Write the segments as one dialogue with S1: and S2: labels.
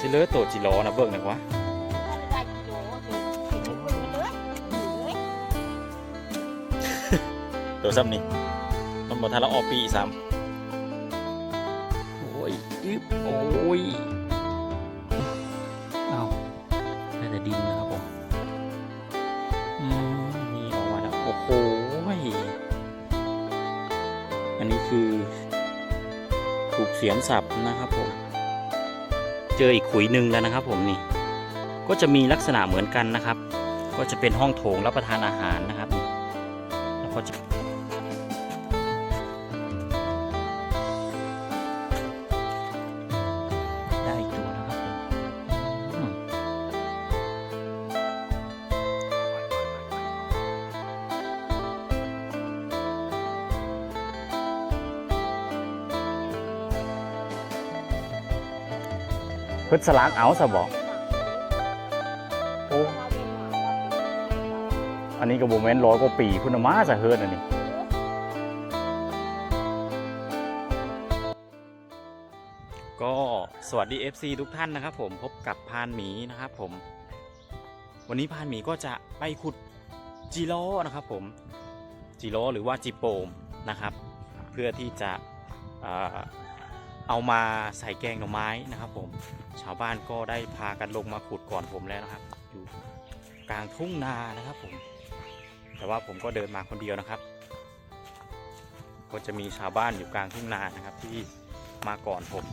S1: สิเลอโตจิโรนะเบิ่งหน่อยวะ
S2: ได้กิโลเดี๋ยวเห็นเบิ่งเลยเลย
S1: ตัวซ้ำนี่มันบ่ทันละออปีซ้ำโอ้ยอึ๊บโอ้ยเอาได้แต่ดินนะครับผมอืมนี่ออกมาแล้วโอ้โหอันนี้คือถูกเสียมสับนะครับผม เจออีกขุยหนึ่งแล้วนะครับผมนี่ก็จะมีลักษณะเหมือนกันนะครับ ก็จะเป็นห้องโถงรับประทานอาหารนะครับ เพิ่นสลักเอาซะบอกโอ้อันนี้ก็บ่แม่นร้อยกว่าปีพุ่นน่ะมาซะเฮิดอันนี้ก็สวัสดี FC ทุกท่านนะครับ ผมพบกับพานหมีนะครับผม วันนี้พานหมีก็จะไปขุดจิโร่นะครับ ผมจิโร่หรือว่าจิโปมนะครับ เพื่อที่จะ เอามาใส่แกงหน่อไม้นะครับ ผม ชาวบ้านก็ได้พากันลงมาขุดก่อนผมแล้วนะครับ อยู่กลางทุ่งนานะครับ ผม แต่ว่าผมก็เดินมาคนเดียวนะครับ ก็จะมีชาวบ้านอยู่กลางทุ่งนานะครับ ที่มาก่อนผม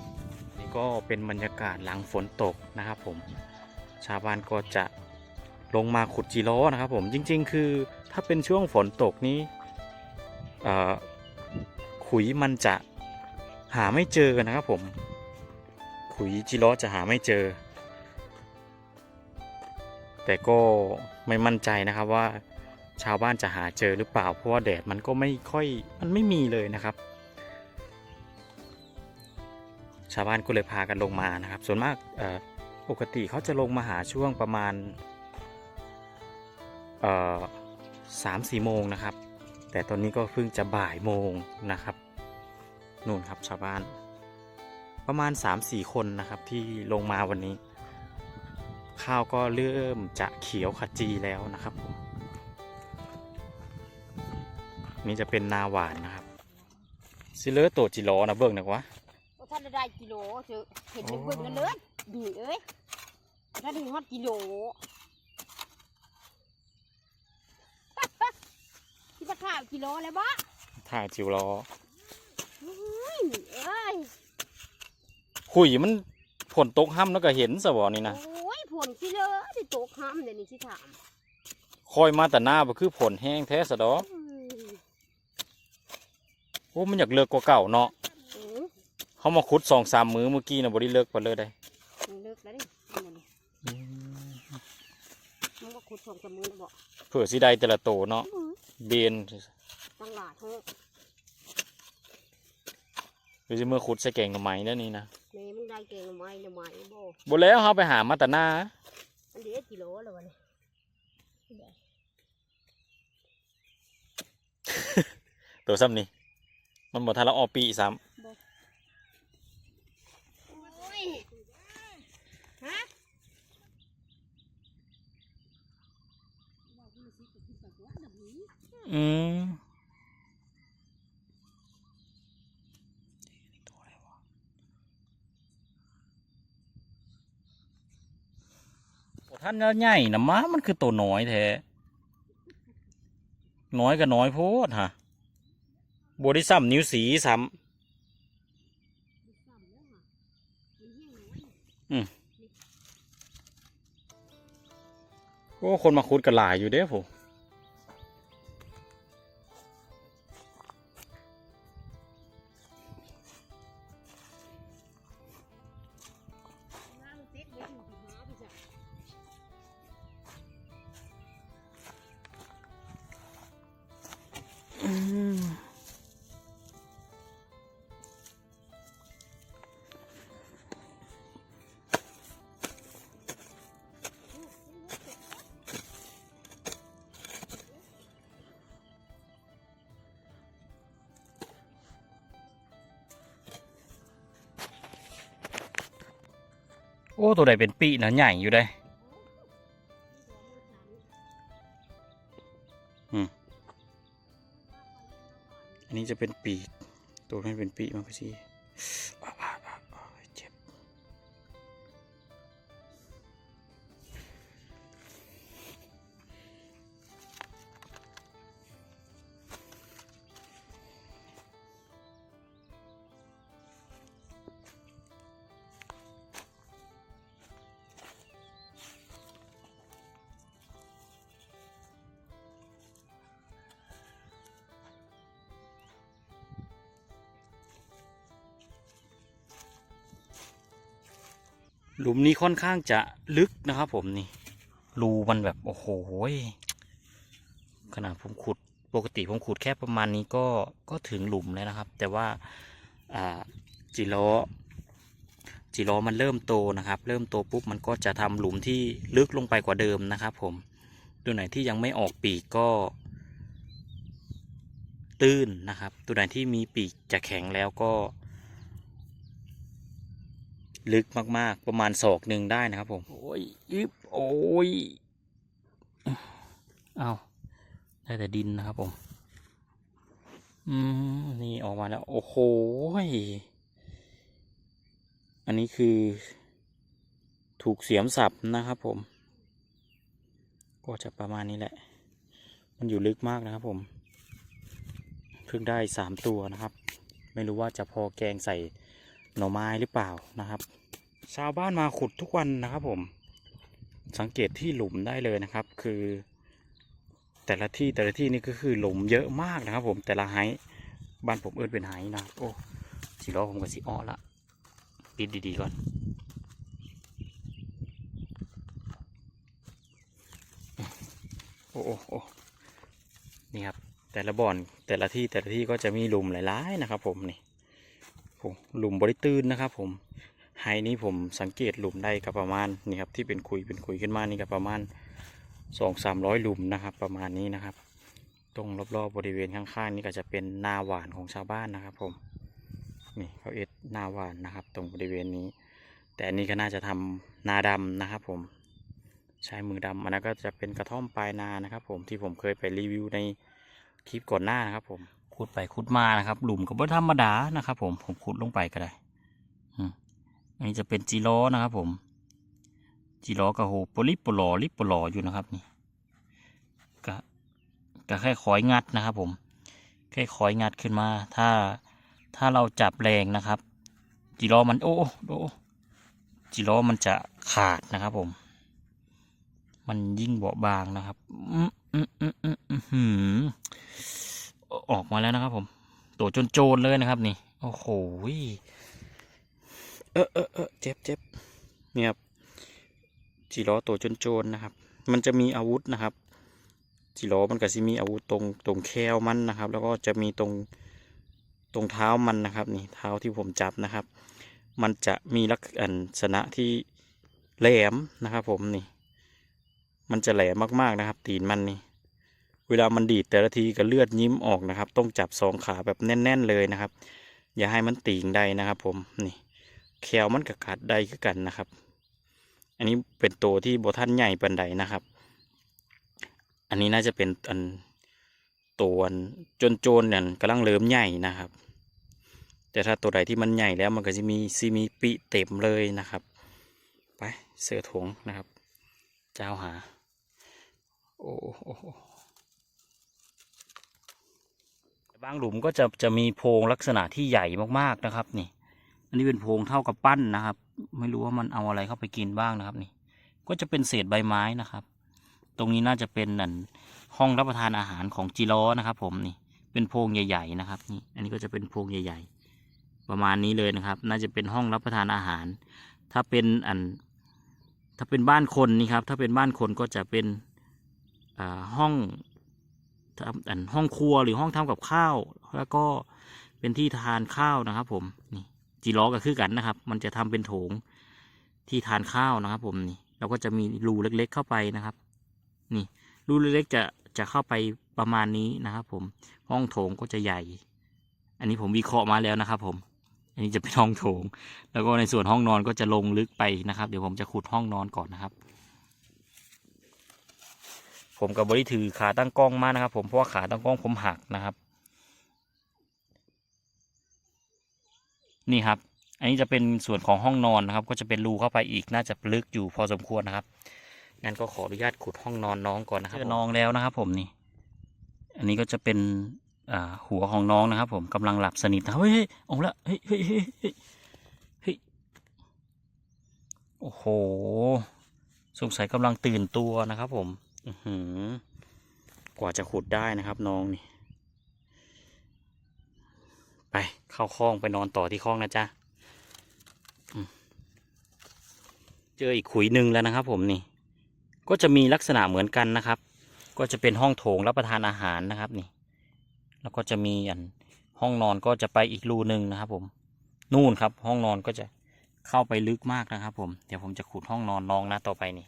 S1: นี่ก็เป็นบรรยากาศหลังฝนตกนะครับ ผม ชาวบ้านก็จะลงมาขุดจีโร่นะครับ ผมจริง ๆ คือถ้าเป็นช่วงฝนตกนี้ขุยมันจะ หาไม่เจอนะครับผม ขุยจีโร่จะหาไม่เจอ แต่ก็ไม่มั่นใจนะครับว่าชาวบ้านจะหาเจอหรือเปล่า เพราะว่าแดดมันก็ไม่ค่อยมันไม่มีเลยนะครับ ชาวบ้านก็เลยพากันลงมานะครับ ส่วนมากปกติเขาจะลงมาหาช่วงประมาณสามสี่โมงนะครับ แต่ตอนนี้ก็เพิ่งจะบ่ายโมงนะครับ นู่นครับชาวบ้าน ประมาณ3าสี่คนนะครับที่ลงมาวันนี้ ข้าวก็เริ่มจะเขียวขจีแล้วนะครับผมนี่จะเป็นนาหวานนะครับซิเลอร์โตจิโรนะเบิ่งหนะวะ
S2: ว่าท่านได้กิโลเดี๋ยวเห็นเบิ่งเลยดีเอ้ยถ้าถึงฮอดกิโลที่จะข้าวกิโลเลยบ่
S1: ถ่ายจิวรอ
S2: เอ้ยเอ้ย
S1: ขุยมันผลตกห้ำแล้วก็เห็นสวอนี่นะ
S2: โอ้ยผลกิโลที่ตกห้ำเดี๋ยวนี้ที่ถาม
S1: คอยมาแต่หน้าบ่คือผลแห้งแท้สะดอก
S2: อืม
S1: โอ้มันอยากเลิกกว่าเก่าเนาะ
S2: อืม
S1: เขามาขุดสองสามมือเมื่อกี้นะบ่ได้เลิกไปเลยได้
S2: มันเลิกแล้วนี่นั่นนี่มันก็ขุดสองจมูกบ่
S1: เผื่อสิได้แต่ละโตเนาะ
S2: อืม
S1: เบน
S2: ตั้งหลาดเถอะ
S1: หรือสิเมื่อขุดใส่แกงหน่อไม้แล้วนี่นะ
S2: แม่มึงได้เก่งไหมหรือไม่บ่
S1: บ่แล้วเฮาไปหามาแต่หน้า
S2: อันเดียวกิโลแล้ววะเนี่ย
S1: ตัวซ้ำนี่มันบ่ทันละออกปีซ้
S2: โอ้ยฮะำ
S1: อืม ท่านใหญ่นะม้ามันคือตัวน้อยแท้น้อยก็น้อยโพดฮะบริซัมนิ้วสีซ้ำโอ้คนมาคุดกันหลายอยู่เด้ผม
S2: อ้
S1: ตัวใดเป็นปีนะใหญ่อยู่ได้อันนี้จะเป็นปี ตัวนี้เป็นปีมันก็สิ หลุมนี้ค่อนข้างจะลึกนะครับผมนี่ รูมันแบบโอ้โหขนาดผมขุดปกติผมขุดแค่ประมาณนี้ก็ก็ถึงหลุมแล้วนะครับ แต่ว่าจิโร่จิโร่มันเริ่มโตนะครับ เริ่มโตปุ๊บมันก็จะทำหลุมที่ลึกลงไปกว่าเดิมนะครับผมตัวไหนที่ยังไม่ออกปีกก็ ตื้นนะครับ ตัวไหนที่มีปีกจะแข็งแล้วก็ ลึกมากๆ ประมาณศอกหนึ่งได้นะครับผม โอ้ยยึบโอ้ยเอาได้แต่ดินนะครับผม อืม นี่ออกมาแล้ว โอ้โหยอันนี้คือ ถูกเสียมสับนะครับผม ก็จะประมาณนี้แหละ มันอยู่ลึกมากนะครับผม เพิ่งได้สามตัวนะครับ ไม่รู้ว่าจะพอแกงใส่ หน่อไม้หรือเปล่านะครับ ชาวบ้านมาขุดทุกวันนะครับผม สังเกตที่หลุมได้เลยนะครับ คือ แต่ละที่แต่ละที่นี่ก็คือหลุมเยอะมากนะครับผมแต่ละไฮบ้านผมเอิ้นเป็นไฮนะโอ้สีล้อผมกับสีอ้อละปิดดีๆก่อนโอ้โอ้โอ้นี่ครับแต่ละบ่อนแต่ละที่แต่ละที่ก็จะมีหลุมหลายๆนะครับผมนี่ ผมหลุมบริตื้นนะครับ ผมไฮนี้ผมสังเกตหลุมได้ก็ประมาณนี่ครับที่เป็นคุยเป็นคุยขึ้นมานี่ก็ประมาณสองสามร้อยหลุมนะครับ ประมาณนี้นะครับ ตรงรอบๆบริเวณข้างๆนี่ก็จะเป็นนาหวานของชาวบ้านนะครับ ผมนี่เขาเอ็ดนาหวานนะครับ ตรงบริเวณนี้ แต่อันนี้ก็น่าจะทำนาดำนะครับ ผมใช้มือดำอันนั้นก็จะเป็นกระท่อมปลายนานะครับ ผมที่ผมเคยไปรีวิวในคลิปก่อนหน้านะครับผม ขุดไปขุดมานะครับ หลุมก็บ่ธรรมดานะครับ ผมผมขุดลงไปก็ได้อืมอันนี้จะเป็นจีโร่นะครับ ผม จีโร่กับโหปลิปปลอลิปปลออยู่นะครับนี่ก็ก็แค่คอยงัดนะครับ ผมแค่คอยงัดขึ้นมา ถ้าถ้าเราจับแรงนะครับ จีโร่มันโอ้โอ้จีโร่มันจะขาดนะครับ ผม มันยิ่งเบาบางนะครับ อืมอืมอืมอืมอืม ออกมาแล้วนะครับ ผม ตัวโจนๆเลยนะครับ นี่ โอ้โหเออเออเออเจ็บเจ็บเนี่ยครับจีล้อตัวโจนๆนะครับ มันจะมีอาวุธนะครับจีล้อมันก็จะมีอาวุธตรงตรงแคลมันนะครับ แล้วก็จะมีตรงตรงเท้ามันนะครับ นี่เท้าที่ผมจับนะครับ มันจะมีลักษณะที่แหลมนะครับ ผมนี่ มันจะแหลมมากๆนะครับ ตีนมันนี่ เวลามันดีดแต่ละทีก็เลือดยิ้มออกนะครับ ต้องจับสองขาแบบแน่น ๆ เลยนะครับ อย่าให้มันตีงได้นะครับ ผมนี่แควมันกับขาดได้คือกันนะครับ อันนี้เป็นตัวที่โบท่านใหญ่ปันใดนะครับ อันนี้น่าจะเป็นอันตัวจนโจนๆเนี่ยกำลังเริ่มใหญ่นะครับ แต่ถ้าตัวใดที่มันใหญ่แล้วมันก็จะมีซีมีปีเต็มเลยนะครับ ไปเสือถงนะครับ เจ้าหา โอ้โอ้โอ้ บางหลุมก็จะจะมีโพรงลักษณะที่ใหญ่มากๆนะครับ นี่ อันนี้เป็นโพรงเท่ากับปั้นนะครับ ไม่รู้ว่ามันเอาอะไรเข้าไปกินบ้างนะครับ นี่ ก็จะเป็นเศษใบไม้นะครับ ตรงนี้น่าจะเป็นนั่นห้องรับประทานอาหารของจีล้อนะครับ ผมนี่ เป็นโพรงใหญ่ ๆ นะครับ นี่ อันนี้ก็จะเป็นโพรงใหญ่ ๆ ประมาณนี้เลยนะครับ น่าจะเป็นห้องรับประทานอาหาร ถ้าเป็นอัน ถ้าเป็นบ้านคนนี่ครับ ถ้าเป็นบ้านคนก็จะเป็นอ่าห้อง ทำอันห้องครัวหรือห้องทำกับข้าว แล้วก็เป็นที่ทานข้าวนะครับ ผมนี่จีล้อก็คือกันนะครับ มันจะทำเป็นโถงที่ทานข้าวนะครับ ผมนี่แล้วก็จะมีรูเล็ก ๆ เข้าไปนะครับ นี่รูเล็กๆจะจะเข้าไปประมาณนี้นะครับ ผมห้องโถงก็จะใหญ่ อันนี้ผมวิเคราะห์มาแล้วนะครับ ผม อันนี้จะเป็นห้องโถง แล้วก็ในส่วนห้องนอนก็จะลงลึกไปนะครับ เดี๋ยวผมจะขุดห้องนอนก่อนนะครับ ผมกับบริถือขาตั้งกล้องมานะครับ ผมเพราะว่าขาตั้งกล้องผมหักนะครับ นี่ครับ อันนี้จะเป็นส่วนของห้องนอนนะครับ ก็จะเป็นรูเข้าไปอีกน่าจะลึกอยู่พอสมควรนะครับงั้นก็ขออนุญาตขุดห้องนอนน้องก่อนนะครับเจอน้องแล้วนะครับ ผมนี่ อันนี้ก็จะเป็นหัวของน้องนะครับ ผมกำลังหลับสนิทนะเฮ้ยเฮ้ยอาละเฮ้ยเฮ้ยเฮ้ยเฮ้ยเฮ้ยโอ้โหสงสัยกำลังตื่นตัวนะครับผม กว่าจะขุดได้นะครับน้องนี่ ไปเข้าคลองไปนอนต่อที่คลองนะจ๊ะเจออีกขุยหนึ่งแล้วนะครับผมนี่ ก็จะมีลักษณะเหมือนกันนะครับ ก็จะเป็นห้องโถงรับประทานอาหารนะครับนี่ แล้วก็จะมีอันห้องนอนก็จะไปอีกรูหนึ่งนะครับ ผม นู่นครับ ห้องนอนก็จะเข้าไปลึกมากนะครับ ผม เดี๋ยวผมจะขุดห้องนอนน้องนะต่อไปนี่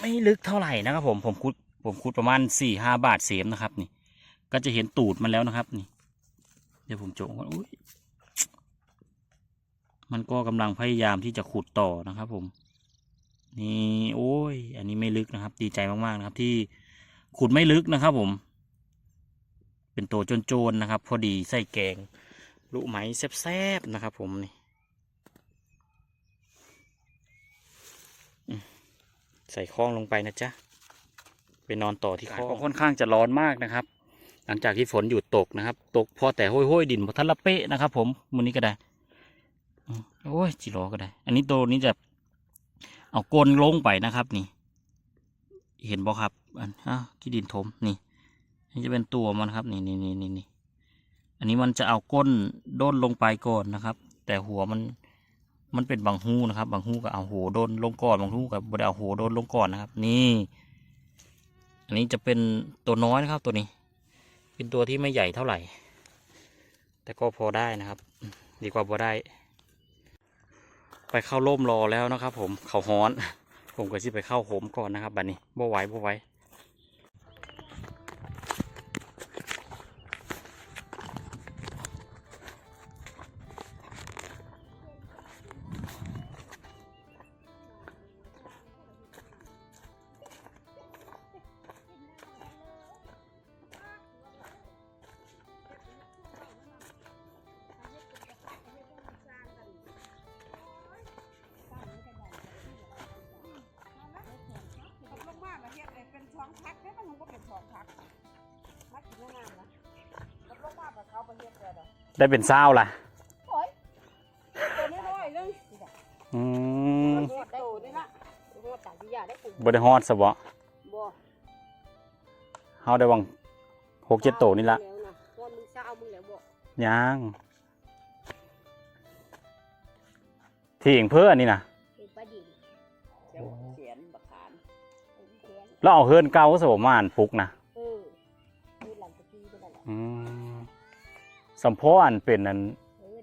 S1: ไม่ลึกเท่าไหร่นะครับ ผมผมขุดผมขุดประมาณสี่ห้าบาทเสมนะครับ นี่ ก็จะเห็นตูดมันแล้วนะครับ นี่ เดี๋ยวผมโจงก่อนอุ้ยมันก็กำลังพยายามที่จะขุดต่อนะครับ ผม นี่โอ้ย อันนี้ไม่ลึกนะครับ ดีใจมากๆนะครับ ที่ขุดไม่ลึกนะครับ ผม เป็นตัวโจนๆนะครับ พอดีใส่แกงลูกไหมแซ่บๆนะครับ ผมนี่ ใส่ข้องลงไปนะจ๊ะไปนอนต่อที่ข้องค่อนข้างจะร้อนมากนะครับ หลังจากที่ฝนหยุดตกนะครับ ตกพอแต่ห้อยห้อยๆดินพอทันละเป๊ะนะครับ ผมมือนี้ก็ได้โอ้ยจิโร่ก็ได้ อันนี้ตัวนี้จะเอาก้นลงไปนะครับ นี่ เห็นบ่ครับ อันอ้าวที่ดินถมนี่นี่จะเป็นตัวมันครับ นี่นี่นี่นี่นี่อันนี้มันจะเอาก้นด้นลงไปก่อนนะครับ แต่หัวมัน มันเป็นบางหูนะครับ บางหูก็เอาโหโดนลงก่อนบางหูกับบดเอาโหโดนลงก่อนนะครับ นี่ อันนี้จะเป็นตัวน้อยนะครับตัวนี้ เป็นตัวที่ไม่ใหญ่เท่าไหร่ แต่ก็พอได้นะครับ ดีกว่าพอได้ ไปเข้าร่มรอแล้วนะครับ ผมเขาฮ้อน ผมก็สิไปเข้าโหมก่อนนะครับบัดนี้บ่ไหวบ่ไหว
S2: ได้
S1: เป็นเศร้าล่ะ
S2: โอ้ยตัวน้อยๆนึง
S1: อืม
S2: โหดได้โตนี่ละโหดต่างที่ยาได้ปุ่ม
S1: บได้ฮอดสบะ
S2: บ่
S1: เฮาได้วังหกเจ็ดโตนี่ละ
S2: แล้วนะตอนมึงเช้ามึงแล้วบ่
S1: ยังที่เองเพื่ออันนี้นะ
S2: เป็นปลาดินเจ้าเขียนบักขานเขียน
S1: แล้วเอาเฮือนเก่าสบมานฟุกนะ สัมโพอันเป็นอัน
S2: เออ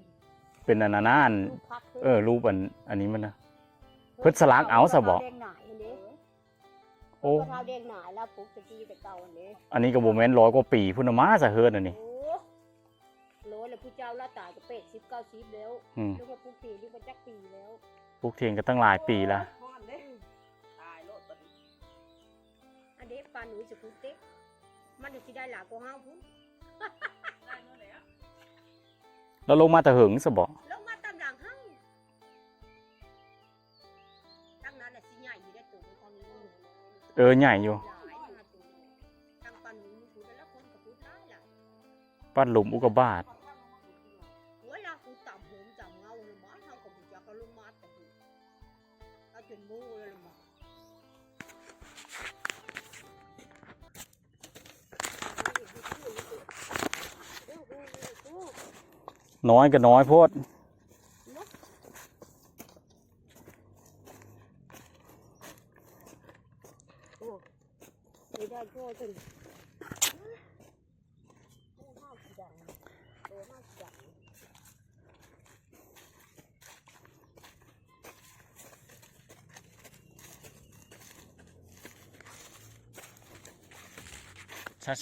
S1: เป็นอันนั้นนะอัน
S2: ลูกพัก
S1: เออรูปอันอันนี้มันนะเพิ่นสลักเอาซะบ่
S2: เด้งหน่ายอันนี้
S1: โอ้
S2: โอ้เท้าเด้งหน่ายแล้วปุ๊บตะกี้แต่เก่าอันนี้
S1: อันนี้ก็บ่แม่นร้อยกว่าปีพุ่นนะมาซะเฮือนอันนี้
S2: โอ้โลแล้วผู้เจ้าละตายก็เป็ดสิบเก้าสิบแล้ว
S1: อืม
S2: เรียกว่าปุ๊กปีนี่ก็จักปีแล้ว
S1: ปลูกเทียนก็ตั้งหลายปีละ
S2: ฮ้อนเด้ตายโลดตอนนี้อันเด็กปลาหนูจะปุ๊กเต็กมันอยู่ที่ได้หลากว่าห้าพุ่น
S1: เราลงมาแต่หึงสบอ
S2: ลงมาตามหลังห้ตั้ง
S3: นั้นและสิใหญ่อยู่ได้ตัว
S1: เออใหญ่อยู่
S3: ปั้น
S1: หลุมอุกบา
S3: ท น้
S1: อยก็น้อยโพด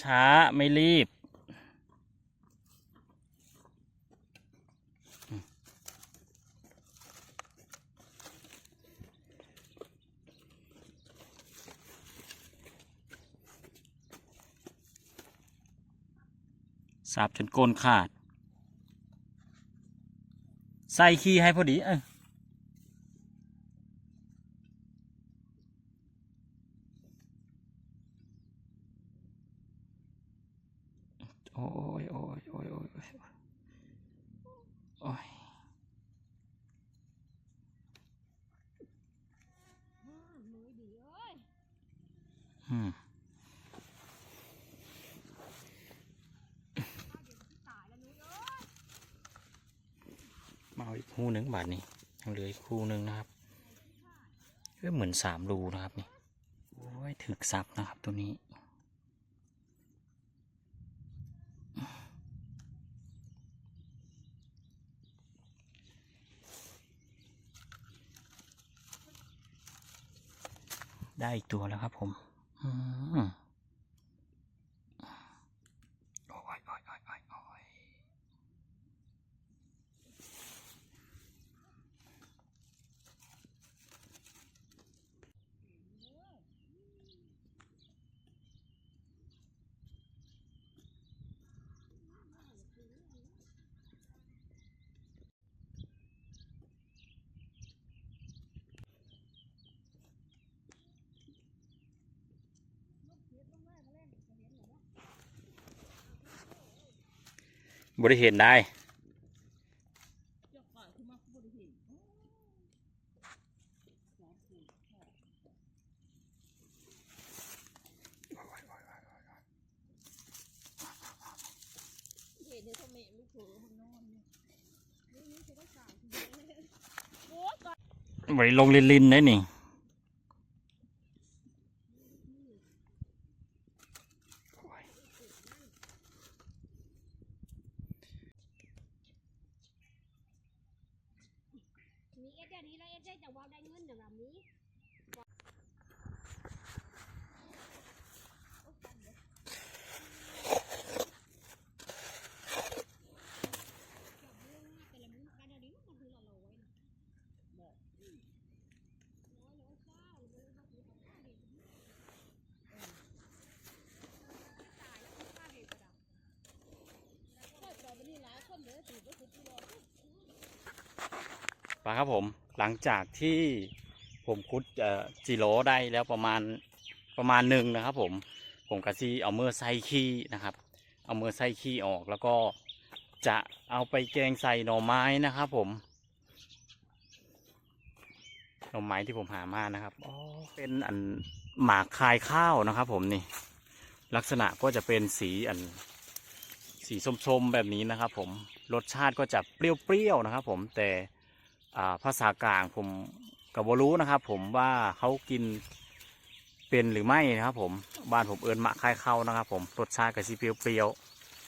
S1: ช้าๆ ไม่รีบ สาบจนโกนขาด ใส่ขี้ให้พอดีเออโอ้ยโอ้ยโอ้ยโอ้ยโอ้ยโอ้ยอืมมาเอาอีก คู่หนึ่งบาทนี้ยังเหลืออีกคู่หนึ่งนะครับก็เหมือนสามรูนะครับนี่โอ้ยถึกซับนะครับตัวนี้ได้อีกตัวแล้วครับผม อืมโอ้ยโอ้ยโอ้ยโอ้ยโอ้ย บริเห็นได้
S3: เห็นเนี่ยทำไมลูกเขยมันนอนเนี่ยนี่นี่จะได้สาวทีเดียวเลยโอ้ย
S1: บริลงลินลินได้นี่
S3: มีเอ็ดได้นี้แล้วเอ็ดได้แต่ว่าได้เงินอย่างนี้
S1: ปครับผมหลังจากที่ผมคุดจิโร่ได้แล้วประมาณประมาณหนึ่งนะครับผมผมกะซีเอาเมื่อใส่ขี้นะครับ เอาเมื่อใส่ขี้ออกแล้วก็จะเอาไปแกงใส่หน่อไม้นะครับผมหน่อไม้ที่ผมหามานะครับอ๋อเป็นอันหมากคายข้าวนะครับ ผมนี่ ลักษณะก็จะเป็นสีอันสีส้มๆแบบนี้นะครับ ผมรสชาติก็จะเปรี้ยวๆนะครับ ผมแต่ ภาษากลางผมกับบรู้นะครับ ผมว่าเขากินเป็นหรือไม่นะครับผมบ้านผมเอิญมะคายเข้านะครับผมรสชาติก็สิเปรี้ยว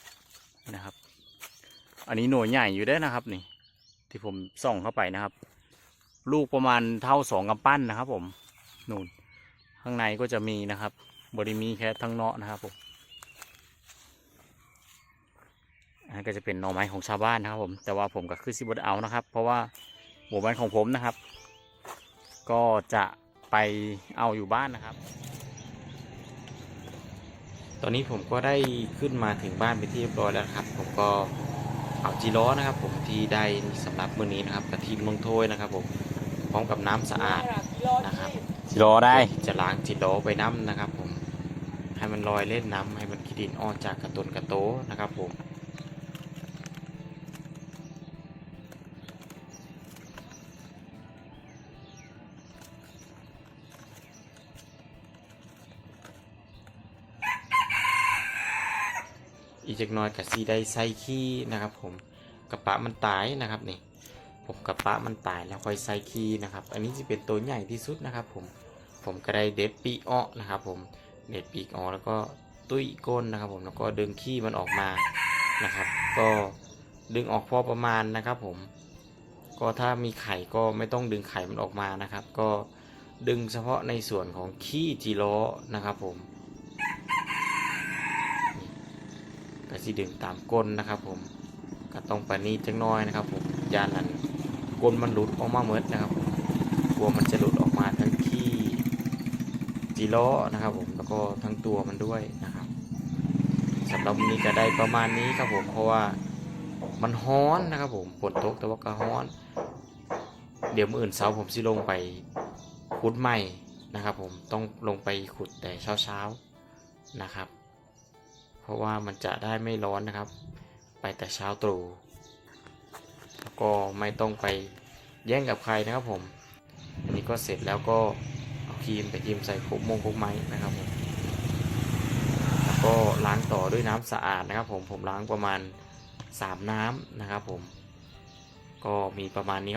S1: ๆนะครับ อันนี้หน่วยใหญ่อยู่ได้นะครับนี่ ที่ผมส่องเข้าไปนะครับ ลูกประมาณเท่าสองกำปั้นนะครับ ผมนู่นข้างในก็จะมีนะครับบริมีแค่ทั้งเนาะนะครับผมอันก็จะเป็นหน่อไม้ของชาวบ้านนะครับผมแต่ว่าผมก็คือสิบดเอานะครับ เพราะว่า หมู่บ้านของผมนะครับ ก็จะไปเอาอยู่บ้านนะครับ ตอนนี้ผมก็ได้ขึ้นมาถึงบ้านเป็นที่เรียบร้อยแล้วนะครับ ผมก็เอาจีล้อนะครับ ผมที่ได้สำหรับมื้อนี้นะครับกระทิมเมืองโทยนะครับผมพร้อมกับน้ำสะอาดนะครับรอได้
S4: จะล้างจิโร่ไปน้ำนะครับ ผมให้มันลอยเล่นน้ำให้มันขี้ดินออกจากกระตุนกระโตนะครับผม อีกจักน้อยกับซีได้ใส่ขี้นะครับ ผมกระปะมันตายนะครับนี่ผมกระปะมันตายแล้วค่อยใส่ขี้นะครับ อันนี้จะเป็นตัวใหญ่ที่สุดนะครับ ผมผมก็ได้เด็ดปีออนะครับ ผมเด็ดปีออแล้วก็ตุ้ยก้นนะครับ ผมแล้วก็ดึงขี้มันออกมานะครับ ก็ดึงออกพอประมาณนะครับ ผม ก็ถ้ามีไข่ก็ไม่ต้องดึงไข่มันออกมานะครับ ก็ดึงเฉพาะในส่วนของขี้จีโร่นะครับ ผมนี่ก็ สิดึงตามก้นนะครับผมก็ต้องปานนีจังน้อยนะครับผมยานนั้นก้นมันหลุดออกมาเมดนะครับผมกลัวมันจะหลุดออกมาทั้งขี้จีโร่นะครับผมแล้วก็ทั้งตัวมันด้วยนะครับสำหรับวันนี้ก็ได้ประมาณนี้ครับผมเพราะว่ามันฮ้อนนะครับผมฝนตกแต่ว่าก็ฮ้อน เดี๋ยวมื้ออื่นเช้าผมสิลงไปขุดใหม่นะครับผมต้องลงไปขุดแต่เช้าๆนะครับ ราะว่ามันจะได้ไม่ร้อนนะครับ ไปแต่เช้าตรู่แล้วก็ไม่ต้องไปแย่งกับใครนะครับผม อันนี้ก็เสร็จแล้วก็เอาครีมไปครีมใส่คุกมงคุกไม้นะครับผมแล้วก็ล้างต่อด้วยน้ำสะอาดนะครับ ผมผมล้างประมาณ 3 น้ำนะครับผม ก็มีประมาณนี้ครับ